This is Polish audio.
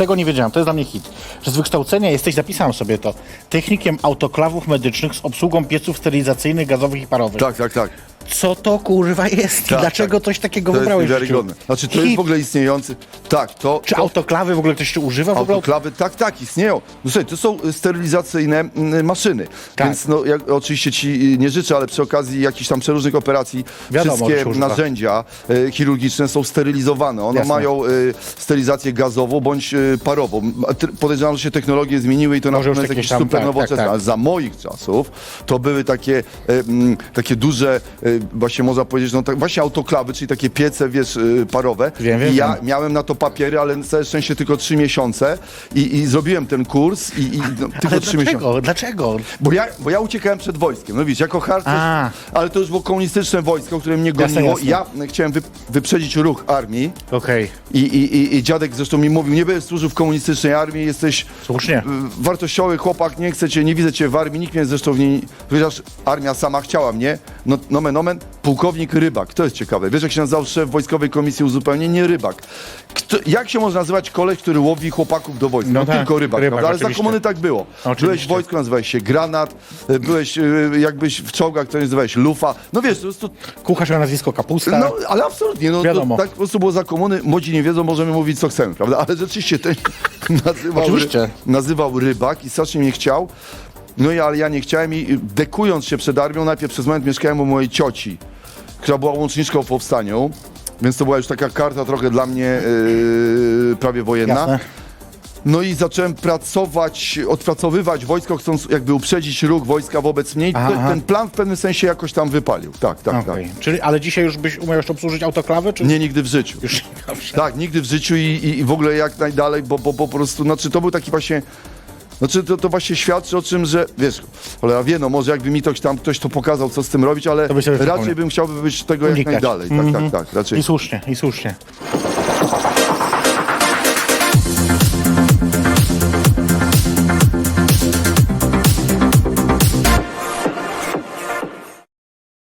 tego nie wiedziałem, to jest dla mnie hit. Że z wykształcenia jesteś, zapisałem sobie to, technikiem autoklawów medycznych z obsługą pieców sterylizacyjnych, gazowych i parowych. Tak, tak, tak. Co to kurwa jest? I Tak, dlaczego tak. coś takiego To jest wybrałeś w życiu? niewiarygodne. Znaczy, to Hit. jest w ogóle istniejący. Tak, to. Czy to, autoklawy w ogóle ktoś jeszcze używa? W ogóle? Autoklawy, tak, tak, istnieją. No słuchaj, to są y, sterylizacyjne mm, maszyny. Tak. Więc no, ja oczywiście ci y, nie życzę, ale przy okazji jakichś tam przeróżnych operacji Wiadomo, że wszystkie się używa. narzędzia y, chirurgiczne są sterylizowane. One Jasne. mają y, sterylizację gazową bądź y, parową. A ty- Podejrzewam, że się technologie zmieniły i to na Może już pewno jest jakieś jakieś tam, super tak, nowoczesne. tak, tak. Ale za moich czasów to były takie, y, mm, takie duże, y, właśnie można powiedzieć, no tak, właśnie autoklawy, czyli takie piece, wiesz, y, parowe. Wiem, wiem, I ja wiem. miałem na to papiery, ale na całe szczęście tylko trzy miesiące i, i zrobiłem ten kurs i, i no, tylko Ale trzy miesiące. dlaczego? Dlaczego? Bo ja, bo ja uciekałem przed wojskiem, no widzisz, jako harcerz, A. ale to już było komunistyczne wojsko, które mnie Jasne, goniło. jasne. Ja chciałem wy, wyprzedzić ruch armii Okej. i, i, i, i dziadek zresztą mi mówił, nie będziesz służył w komunistycznej armii, jesteś Słusznie. y, wartościowy chłopak, nie chcę cię, nie widzę cię w armii, nikt mnie zresztą w niej, chociaż armia sama chciała mnie, no, nomen omen, pułkownik Rybak, to jest ciekawe. Wiesz jak się nazywał szef Wojskowej Komisji Uzupełnień? Nie Rybak. Kto, jak się może nazywać koleś, który łowi chłopaków do wojska? No No, tak, tylko Rybak, Rybak, ale za komuny tak było. Oczywiście. Byłeś w wojsku, nazywałeś się Granat, y, byłeś y, jakbyś w czołgach, to nazywałeś Lufa. No wiesz, to jest to Kucharz miał nazwisko Kapusta. no, ale absolutnie, no Tak. Wiadomo. To, tak po prostu było za komuny. Młodzi nie wiedzą, możemy mówić co chcemy, prawda? Ale rzeczywiście ten nazywał, nazywał rybak i strasznie mnie chciał. No i ale ja nie chciałem i dekując się przed armią, najpierw przez moment mieszkałem u mojej cioci, która była łączniczką w powstaniu. Więc to była już taka karta trochę dla mnie yy, prawie wojenna. Jasne. No i zacząłem pracować, odpracowywać wojsko, chcąc jakby uprzedzić ruch wojska wobec mnie. I Aha, aha. ten plan w pewnym sensie jakoś tam wypalił. Tak, tak, Okej. tak. Czyli, ale dzisiaj już byś umiał jeszcze obsłużyć autoklawy? Czy... Nie, nigdy w życiu. Już dobrze. Tak, nigdy w życiu i, i, i w ogóle jak najdalej, bo, bo, bo po prostu, znaczy to był taki właśnie, znaczy to, to właśnie świadczy o czym, że wiesz, ale wie, no może jakby mi to, tam ktoś to pokazał, co z tym robić, ale To raczej bym chciałby być tego jak Unikać. najdalej. Tak, Mhm. tak, tak, raczej. I słusznie, i słusznie.